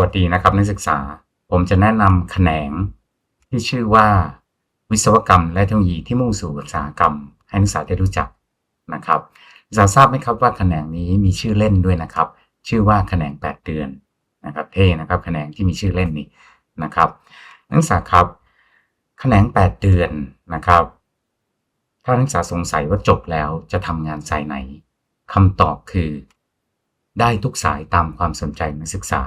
วัสดีนะครับนักศึกษา ผมจะแนะนำแขนง ที่ชื่อว่า วิศวกรรมและเทคโนโลยีที่มุ่งสู่อุตสาหกรรม ให้นักศึกษาได้รู้จักนะครับนักศึกษาทราบไหมครับว่าแขนงนี้มีชื่อเล่นด้วยนะครับ ชื่อว่าแขนง 8 เดือนนะครับเท่นะครับแขนงที่มีชื่อเล่นนี้นะครับนักศึกษาครับแขนง 8 เดือนนะครับ ถ้านักศึกษาสงสัยว่าจบแล้วจะทำงานสายไหนคำตอบคือ ได้ทุกสายตามความสนใจนักศึกษา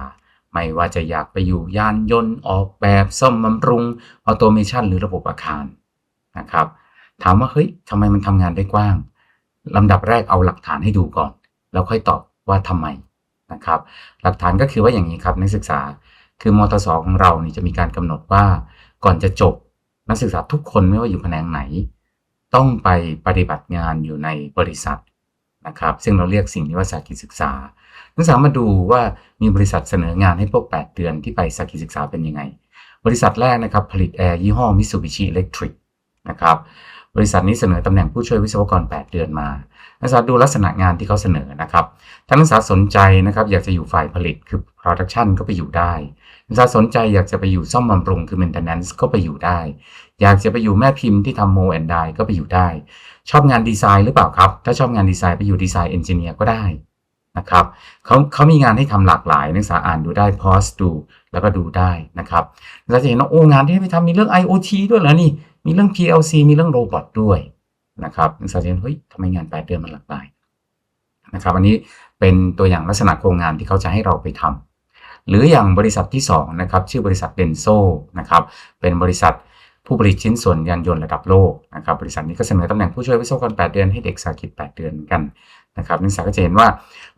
ไม่ว่าจะอยากไปอยู่ยานยนต์ออกแบบซ่อมบำรุงออโตเมชันหรือระบบอาคารนะครับ ถามว่าเฮ้ยทำไมมันทำงานได้กว้างลำดับแรกเอาหลักฐานให้ดูก่อน แล้วค่อยตอบว่าทำไมนะครับ หลักฐานก็คือว่าอย่างนี้ครับนักศึกษาคือมทสของเรานี่จะมีการกำหนดว่าก่อนจะจบนักศึกษาทุกคนไม่ว่าอยู่แผนงไหน ต้องไปปฏิบัติงานอยู่ในบริษัท นะครับ ซึ่งเราเรียกสิ่งนี้ว่าสากิศึกษานักศึกษามาดูว่ามีบริษัทเสนองานให้พวก 8 เดือนที่ไปสากิศึกษาเป็นยังไง บริษัทแรกนะครับผลิตแอร์ยี่ห้อ Mitsubishi Electric นะครับบริษัทนี้เสนอตำแหน่งผู้ช่วยวิศวกร 8 เดือนมา นักศึกษาดูลักษณะงานที่เขาเสนอนะครับถ้านักศึกษาสนใจนะครับอยากจะอยู่ฝ่ายผลิตคือ production ก็ไปอยู่ได้ นักศึกษาสนใจอยากจะไปอยู่ซ่อมบำรุงคือ maintenance ก็ไปอยู่ได้ อยากจะไปอยู่แม่พิมพ์ที่ทำโมแอนไดก็ไปอยู่ได้ ชอบงานดีไซน์หรือเปล่าครับ ถ้าชอบงานดีไซน์ไปอยู่ดีไซน์เอนจิเนียร์ก็ได้นะครับเขาเขามีงานให้ทำหลากหลายนักศึกษาอ่านดูได้พอสดูแล้วก็ดูได้นะครับนักศึกษาจะเห็นว่าโอ้งานที่ไปทำมีเรื่อง IoT ด้วยเหรอนี่มีเรื่อง PLC มีเรื่องโรบอทด้วยนะครับนักศึกษาจะเห็นเฮ้ยทำไมงานแปดเดือนมันหลากหลายนะครับอันนี้เป็นตัวอย่างลักษณะโครงงานที่เขาจะให้เราไปทำ หรืออย่างบริษัทที่2นะครับชื่อบริษัทเดนโซนะครับเป็นบริษัทผู้ผลิตชิ้นส่วนยานยนต์ระดับโลกนะครับบริษัทนี้ก็เสนอตำแหน่งผู้ช่วยวิศวกร 8 เดือนให้เด็กสากิจ 8 เดือนเหมือนกันนะครับนักศึกษาก็จะเห็นว่า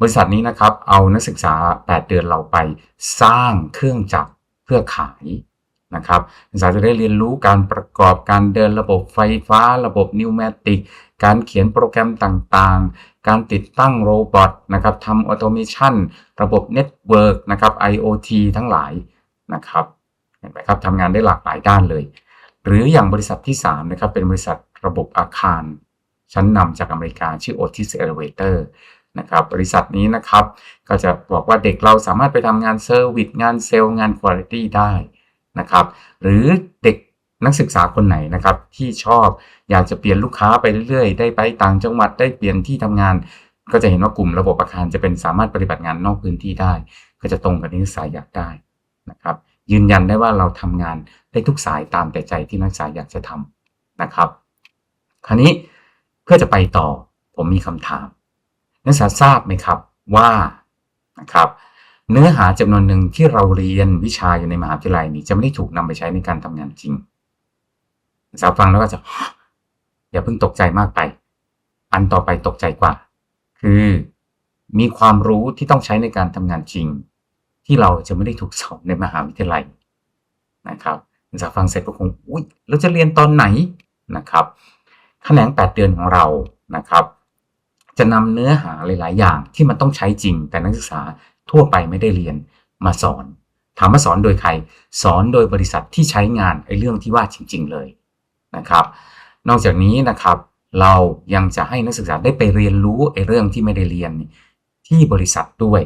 บริษัทนี้นะครับเอานักศึกษา 8 เดือนเราไปสร้างเครื่องจักรเพื่อขาย นะครับนักศึกษาจะได้เรียนรู้การประกอบการเดินระบบไฟฟ้า ระบบนิวแมติก การเขียนโปรแกรมต่างๆ การติดตั้งโรบอทนะครับทำออโตเมชันระบบเน็ตเวิร์กนะครับ IoT ทั้งหลายนะครับเห็นไหมครับทำงานได้หลากหลายด้านเลย หรืออย่างบริษัทที่ 3 นะครับ เป็นบริษัทระบบอาคาร ชั้นนำจากอเมริกาชื่อ Otis Elevator นะครับบริษัทนี้นะครับ ก็จะบอกว่าเด็กเราสามารถไปทำงานเซอร์วิสงานเซลล์งานคุณภาพได้ นะครับ หรือเด็กนักศึกษาคนไหนนะครับที่ชอบอยากจะเปลี่ยนลูกค้าไปเรื่อยๆ ได้ไปต่างจังหวัดได้เปลี่ยนที่ทำงาน ก็จะเห็นว่ากลุ่มระบบอาคารจะเป็นสามารถปฏิบัติงานนอกพื้นที่ได้ ก็จะตรงกับนักศึกษาอยากได้นะครับ ยืนยันได้ว่าเราทำงานได้ทุกสายตามแต่ใจที่นักศึกษาอยากจะทำนะครับ คราวนี้เพื่อจะไปต่อผมมีคำถาม นักศึกษาทราบไหมครับว่านะครับ เนื้อหาจำนวนหนึ่งที่เราเรียนวิชาอยู่ในมหาวิทยาลัยนี้จะไม่ได้ถูกนำไปใช้ในการทำงานจริงนักศึกษาฟังแล้วก็จะอย่าเพิ่งตกใจมากไป อันต่อไปตกใจกว่า คือ มีความรู้ที่ต้องใช้ในการทำงานจริง ที่เราจะไม่ได้ถูกสอนในมหาวิทยาลัยนะครับนักฟังเสร็จก็คงอุ้ยเราจะเรียนตอนไหนนะครับแขนง8เดือนของเรานะครับ จะนำเนื้อหาหลาย ๆ อย่างที่มันต้องใช้จริง แต่นักศึกษา ทั่วไปไม่ได้เรียนมาสอน ถามว่าสอนโดยใคร สอนโดยบริษัทที่ใช้งานไอ้เรื่องที่ว่าจริง ๆ เลยนะครับ นอกจากนี้นะครับ เรายังจะให้นักศึกษาได้ไปเรียนรู้ไอ้เรื่องที่ไม่ได้เรียนที่บริษัทด้วย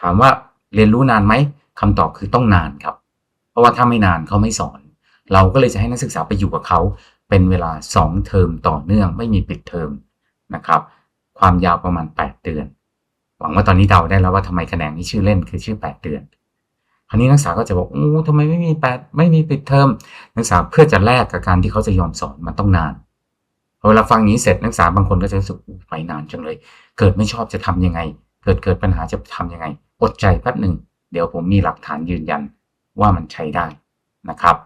ถามว่าเรียนรู้นานไหมคำตอบคือต้องนานครับ เพราะว่าถ้าไม่นานเขาไม่สอน เราก็เลยจะให้นักศึกษาไปอยู่กับเขาเป็นเวลา 2 เทอมต่อเนื่องไม่มีปิดเทอมนะครับ ความยาวประมาณ 8 เดือน หวังว่าตอนนี้เดาได้แล้วว่าทำไมคะแขนนี้ชื่อเล่นคือชื่อ 8 เดือน คราวนี้นักศึกษาก็จะบอกโอ้ทำไมไม่มีแปดไม่มีปิดเทอมนักศึกษาเพื่อจะแลกกับการที่เขาจะยอมสอนมันต้องนานพอเวลาฟังนี้เสร็จนักศึกษาบางคนก็จะรู้สึกไปนานจังเลย เกิดไม่ชอบจะทํำยังไง เกิดเกิดปัญหาจะทํำยังไง อดใจแป๊บหนึ่งเดี๋ยวผมมีหลักฐานยืนยันว่ามันใช้ได้นะครับ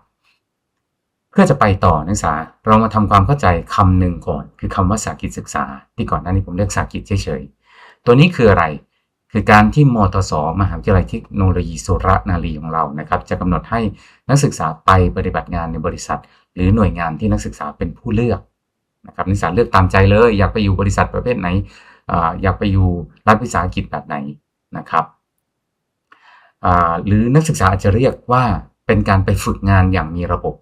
เพื่อจะไปต่อนักศึกษาเรามาทำความเข้าใจคำหนึ่งก่อน คือคำว่าสากิจศึกษา ที่ก่อนหน้านี้ผมเรียกสากิจเฉยๆ ตัวนี้คืออะไรคือการที่มตสมหาวิทยาลัยเทคโนโลยีสุรนารีของเรานะครับ จะกำหนดให้นักศึกษาไปปฏิบัติงานในบริษัท หรือหน่วยงานที่นักศึกษาเป็นผู้เลือกนะครับนักศึกษาเลือกตามใจเลย อยากไปอยู่บริษัทประเภทไหนอยากไปอยู่รัฐวิสาหกิจแบบไหนนะครับหรือนักศึกษาอาจจะเรียกว่าเป็นการไปฝึกงานอย่างมีระบบ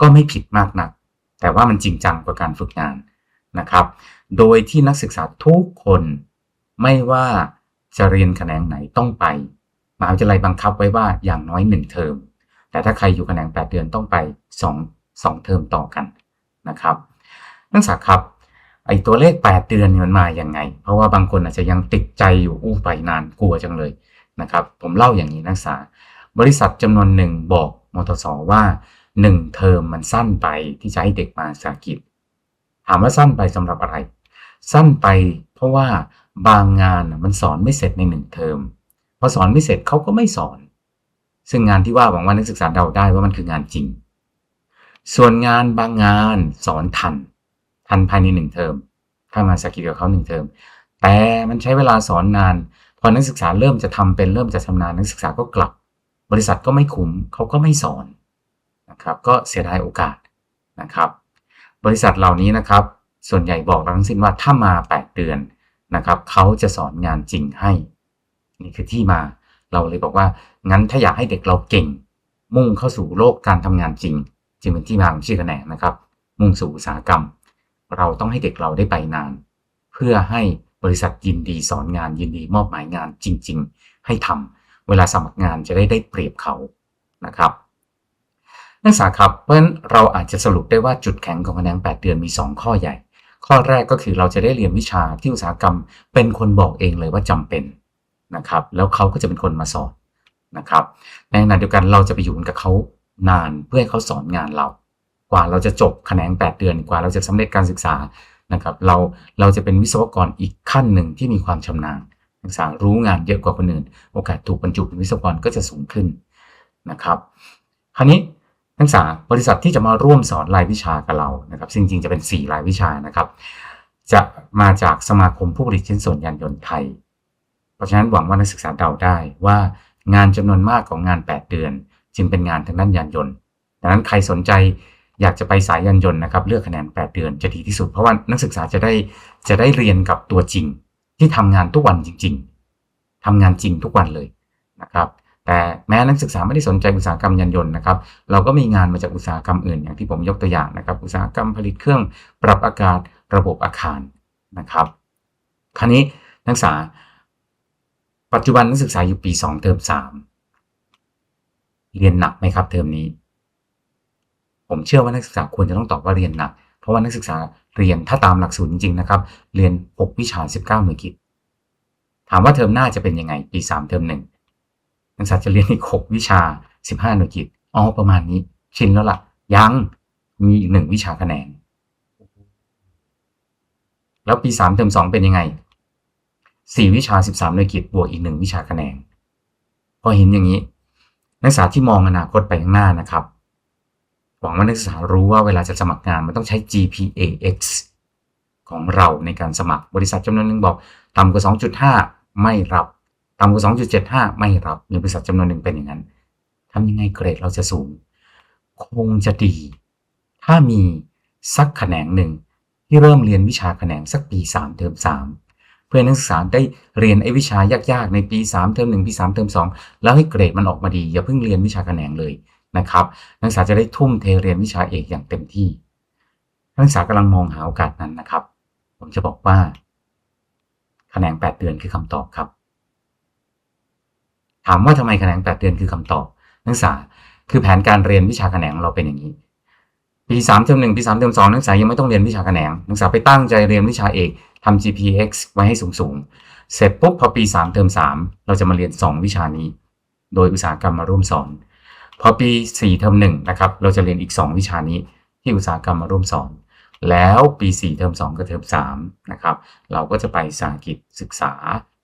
ก็ไม่ผิดมากนัก แต่ว่ามันจริงจังกว่าการฝึกงานนะครับ โดยที่นักศึกษาทุกคน ไม่ว่าจะเรียนแขนงไหนต้องไปมหาวิทยาลัยบังคับไว้ว่าอย่างน้อยหนึ่งเทอม แต่ถ้าใครอยู่แขนง 8 เดือนต้องไป2 2เทอมต่อกันนะครับนักศึกษาครับไอตัวเลข 8 เดือนมันมาอย่างไง เพราะว่าบางคนอาจจะยังติดใจอยู่อู้ไปนานกลัวจังเลยนะครับ ผมเล่าอย่างนี้นักศึกษา บริษัทจำนวนหนึ่งบอกมทสว่า 1 เทอมมันสั้นไปที่จะให้เด็กมาสากิจถามว่าสั้นไปสำหรับอะไร สั้นไปเพราะว่า บางงานมันสอนไม่เสร็จในหนึ่งเทอมพอสอนไม่เสร็จเขาก็ไม่สอน ซึ่งงานที่ว่าหวังว่านักศึกษาเดาได้ว่ามันคืองานจริง ส่วนงานบางงานสอนทัน ทันภายในหนึ่งเทอมถ้ามาสกิลกับเขาหนึ่งเทอมแต่มันใช้เวลาสอนนาน พอนักศึกษาเริ่มจะทำเป็นเริ่มจะชำนาญนักศึกษาก็กลับ บริษัทก็ไม่คุ้มเขาก็ไม่สอนนะครับ ก็เสียดายโอกาสนะครับ บริษัทเหล่านี้นะครับ ส่วนใหญ่บอกเราทั้งสิ้นว่าถ้ามา 8 เดือน นะครับเขาจะสอนงานจริงให้ นี่คือที่มาเราเลยบอกว่า งั้นถ้าอยากให้เด็กเราเก่ง มุ่งเข้าสู่โลกการทำงานจริง จึงเป็นที่มาของชื่อแขนงนะครับ มุ่งสู่อุตสาหกรรม เราต้องให้เด็กเราได้ไปนาน เพื่อให้บริษัทยินดีสอนงานยินดีมอบหมายงานจริง ๆ ให้ทำเวลาสมัครงานจะได้ได้เปรียบเขานะครับนักศึกษาครับเพราะฉะนั้นเราอาจจะสรุปได้ว่าจุดแข็งของแขนง8 เดือนมี 2 ข้อใหญ่ ข้อแรกก็คือเราจะได้เรียนวิชาที่อุตสาหกรรม เป็นคนบอกเองเลยว่าจำเป็นนะครับ แล้วเขาก็จะเป็นคนมาสอนนะครับ ในขณะเดียวกันเราจะไปอยู่กับเขานานเพื่อให้เขาสอนงานเรา กว่าเราจะจบแขนง 8 เดือนกว่าเราจะสำเร็จการศึกษานะครับ เราเราจะเป็นวิศวกรอีกขั้นหนึ่งที่มีความชำนาญนักศึกษารู้งานเยอะกว่าคนอื่น โอกาสถูกบรรจุเป็นวิศวกรก็จะสูงขึ้นนะครับ คราวนี้ นักศึกษาบริษัทที่จะมาร่วมสอนรายวิชากับเรานะครับซึ่งจริงๆจะเป็น 4 รายวิชานะครับ จะมาจากสมาคมผู้ผลิตชิ้นส่วนยานยนต์ไทย เพราะฉะนั้นหวังว่านักศึกษาเดาได้ว่างานจำนวนมากของงาน 8 เดือน จึงเป็นงานทางด้านยานยนต์ดังนั้นใครสนใจอยากจะไปสายยานยนต์นะครับเลือกคะแนน 8 เดือนจะดีที่สุด เพราะว่านักศึกษาจะได้จะได้เรียนกับตัวจริง ที่ทำงานทุกวันจริง ๆทำงานจริงทุกวันเลยนะครับ แต่แม้นักศึกษาไม่ได้สนใจอุตสาหกรรมยานยนต์นะครับ เราก็มีงานมาจากอุตสาหกรรมอื่น อย่างที่ผมยกตัวอย่างนะครับ อุตสาหกรรมผลิตเครื่องปรับอากาศระบบอาคารนะครับ คราวนี้นักศึกษา ปัจจุบันนักศึกษาอยู่ปี 2 เทอม3 เรียนหนักไหมครับเทอมนี้ ผมเชื่อว่านักศึกษาควรจะต้องตอบว่าเรียนหนัก เพราะว่านักศึกษาเรียนถ้าตามหลักสูตรจริงๆนะครับ เรียน 6 วิชา 19 หน่วยกิตถามว่าเทอมหน้าจะเป็นยังไงปี 3 เทอม1 นักศึกษาจะเรียนอีก6วิชา15หน่วยกิตอ๋อประมาณนี้ ชินแล้วล่ะ ยังมีอีกหนึ่งวิชาคะแนน แล้วปี3เทอม2เป็นยังไง4วิชา13หน่วยกิตบวกอีกหนึ่งวิชาคะแนน พอเห็นอย่างนี้ นักศึกษาที่มองอนาคตไปข้างหน้านะครับ หวังว่านักศึกษารู้ว่าเวลาจะสมัครงานมันต้องใช้ GPAX ของเราในการสมัครบริษัทจำนวนหนึ่งบอกต่ำกว่า 2.5 ไม่รับ ต่ำกว่า 2.75 ไม่รับ มีบริษัทจำนวนหนึ่งเป็นอย่างนั้นทำยังไงเกรดเราจะสูง คงจะดี ถ้ามีสักแขนงหนึ่งที่เริ่มเรียนวิชาแขนงสักปี 3 เทอม3 เพื่อนักศึกษาได้เรียนไอ้วิชายากๆ ในปี 3 เทอม1ปี 3 เทอม2 แล้วให้เกรดมันออกมาดี อย่าเพิ่งเรียนวิชาแขนงเลยนะครับ นักศึกษาจะได้ทุ่มเทเรียนวิชาเอกอย่างเต็มที่ นักศึกษากำลังมองหาโอกาสนั้นนะครับ ผมจะบอกว่าแขนง 8 เดือนคือคำตอบครับ ถามว่าทำไมแขนง 8 เดือนคือคำตอบ นักศึกษาคือแผนการเรียนวิชาแขนงเราเป็นอย่างนี้ ปี3เทอม1ปี3เทอม2นักศึกษายังไม่ต้องเรียนวิชาแขนงนักศึกษาไปตั้งใจเรียนวิชาเอกทำ GPX ไว้ให้สูงๆ เสร็จปุ๊บพอปี 3 เทอม 3 เราจะมาเรียน 2 วิชานี้ โดยอุตสาหกรรมมาร่วมสอน พอปี 4 เทอม1นะครับ เราจะเรียนอีก 2 วิชานี้ ที่อุตสาหกรรมมาร่วมสอน แล้วปี 4 เทอม2 กับเทอม3นะครับ เราก็จะไปสาหกิจศึกษา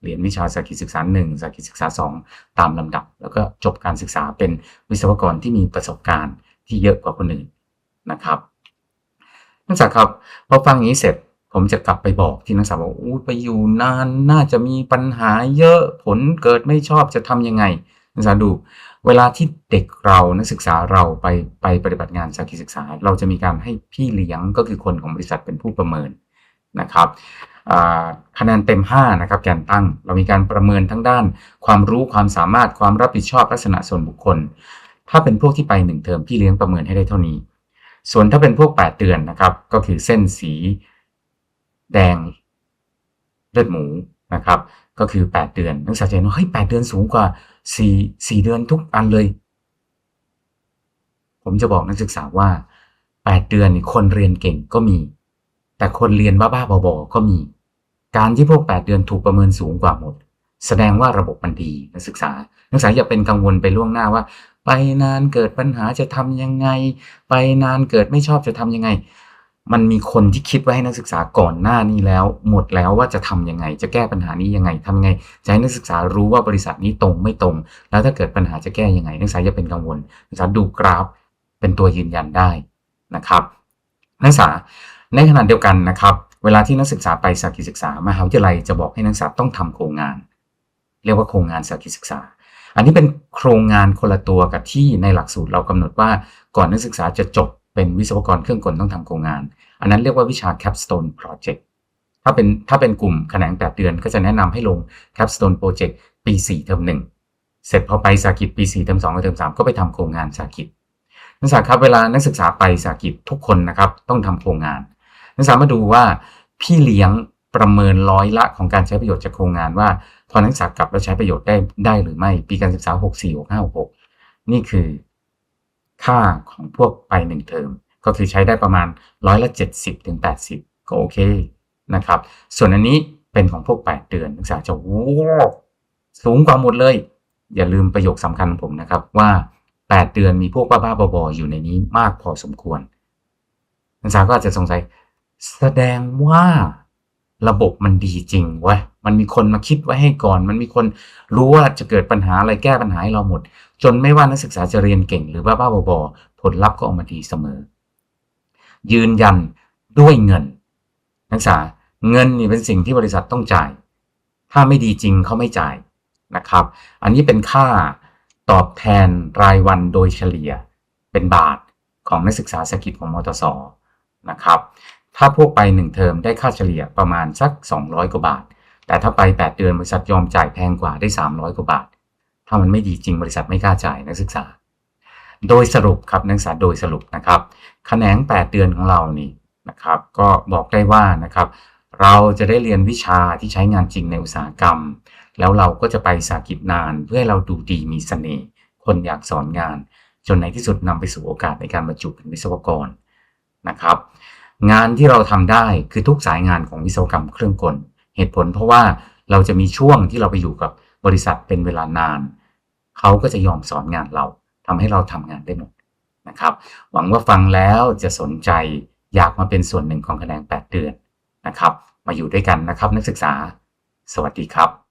เรียนวิชาสากิศึกษา1สากิศึกษา 2 ตามลำดับ แล้วก็จบการศึกษาเป็นวิศวกรที่มีประสบการณ์ที่เยอะกว่าคนอื่นนะครับนักศึกษาครับพอฟังอย่างนี้เสร็จผมจะกลับไปบอกที่นักศึกษาบอกอู้ไปอยู่นานน่าจะมีปัญหาเยอะผลเกิดไม่ชอบจะทำยังไงนักศึกษาดู เวลาที่เด็กเรานักศึกษาเราไปไปปฏิบัติงานสากิศึกษา เราจะมีการให้พี่เลี้ยงก็คือคนของบริษัทเป็นผู้ประเมินนะครับ คะแนนเต็ม 5 นะครับแกนตั้ง เรามีการประเมินทั้งด้าน ความรู้ความสามารถความรับผิดชอบลักษณะส่วนบุคคล ถ้าเป็นพวกที่ไปหนึ่งเทอมพี่เลี้ยงประเมินให้ได้เท่านี้ ส่วนถ้าเป็นพวก 8 เดือนนะครับ ก็คือเส้นสี แดงเลือดหมูนะครับ ก็คือ 8 เดือนนักศึกษาจะเห็นว่าเฮ้ย8เดือนสูงกว่า4 4เดือนทุกอันเลย ผมจะบอกนักศึกษาว่า 8 เดือนคนเรียนเก่งก็มี แต่คนเรียนบ้าๆบอๆก็มี การที่พวก 8 เดือนถูกประเมินสูงกว่าหมด แสดงว่าระบบมันดีนักศึกษา นักศึกษาอย่าเป็นกังวลไปล่วงหน้าว่า ไปนานเกิดปัญหาจะทำยังไง ไปนานเกิดไม่ชอบจะทำยังไง มันมีคนที่คิดไว้ให้นักศึกษาก่อนหน้านี้แล้ว หมดแล้วว่าจะทำยังไง จะแก้ปัญหานี้ยังไงทำไงจะให้นักศึกษารู้ว่าบริษัทนี้ตรงไม่ตรง แล้วถ้าเกิดปัญหาจะแก้ยังไง นักศึกษาอย่าเป็นกังวล นักศึกษาดูกราฟเป็นตัวยืนยันได้นะครับ นักศึกษา ในขณะเดียวกันนะครับ เวลาที่นักศึกษาไปสากิศึกษามหาวิทยาลัยจะบอกให้นักศึกษาต้องทำโครงงาน เรียกว่าโครงงานสากิศึกษา อันนี้เป็นโครงงานคนละตัวกับที่ในหลักสูตรเรากำหนดว่าก่อนนักศึกษาจะจบเป็นวิศวกรเครื่องกลต้องทำโครงงาน อันนั้นเรียกว่าวิชา capstone project ถ้าเป็นถ้าเป็นกลุ่มแขนง 8 เดือนก็จะแนะนำให้ลง capstone project ปี 4 เทอม1เสร็จพอไปสากิจปี 4 เทอม2กับเทอม3ก็ไปทำโครงงานสากิจนักศึกษาครับเวลานักศึกษาไปสากิจทุกคนนะครับต้องทำโครงงาน นักศึกษามาดูว่าพี่เลี้ยงประเมินร้อยละของการใช้ประโยชน์จากโครงงานว่าพอนักศึกษากลับแล้วใช้ประโยชน์ได้ได้หรือไม่ ปีการศึกษา 64 65 66 นี่คือค่าของพวกไปหนึ่งเทอม ก็คือใช้ได้ประมาณร้อยละ 70ถึง80 ก็โอเคนะครับ ส่วนอันนี้เป็นของพวก 8 เดือนนักศึกษาจะโว้สูงกว่าหมดเลย อย่าลืมประโยคสำคัญของผมนะครับว่า 8 เดือนมีพวกบ้าๆบอๆอยู่ในนี้มากพอสมควรนักศึกษาก็อาจจะสงสัย แสดงว่าระบบมันดีจริงเว้ยมันมีคนมาคิดไว้ให้ก่อน มันมีคนรู้ว่าจะเกิดปัญหาอะไรแก้ปัญหาให้เราหมด จนไม่ว่านักศึกษาจะเรียนเก่งหรือบ้าบ้าบอๆผลลัพธ์ก็ออกมาดีเสมอ ยืนยันด้วยเงิน นักศึกษาเงินนี่เป็นสิ่งที่บริษัทต้องจ่าย ถ้าไม่ดีจริงเขาไม่จ่ายนะครับ อันนี้เป็นค่าตอบแทนรายวันโดยเฉลี่ยเป็นบาทของนักศึกษาสกิจของมตสนะครับ ถ้าพวกไป 1 เทอมได้ค่าเฉลี่ยประมาณสัก 200 กว่าบาท แต่ถ้าไป 8 เดือนบริษัทยอมจ่ายแพงกว่าได้ 300 กว่าบาท ถ้ามันไม่ดีจริงบริษัทไม่กล้าจ่ายนักศึกษา โดยสรุปครับนักศึกษาโดยสรุปนะครับแขนง8เดือนของเรานี่นะครับ ก็บอกได้ว่านะครับ เราจะได้เรียนวิชาที่ใช้งานจริงในอุตสาหกรรม แล้วเราก็จะไปสากิจนาน เพื่อให้เราดูดีมีเสน่ห์คนอยากสอนงาน จนในที่สุดนำไปสู่โอกาสในการบรรจุเป็นวิศวกรนะครับ งานที่เราทำได้คือทุกสายงานของวิศวกรรมเครื่องกล เหตุผลเพราะว่าเราจะมีช่วงที่เราไปอยู่กับบริษัทเป็นเวลานาน เขาก็จะยอมสอนงานเราทำให้เราทำงานได้หมดนะครับ หวังว่าฟังแล้วจะสนใจอยากมาเป็นส่วนหนึ่งของคะแนน8 เดือนนะครับ มาอยู่ด้วยกันนะครับนักศึกษา สวัสดีครับ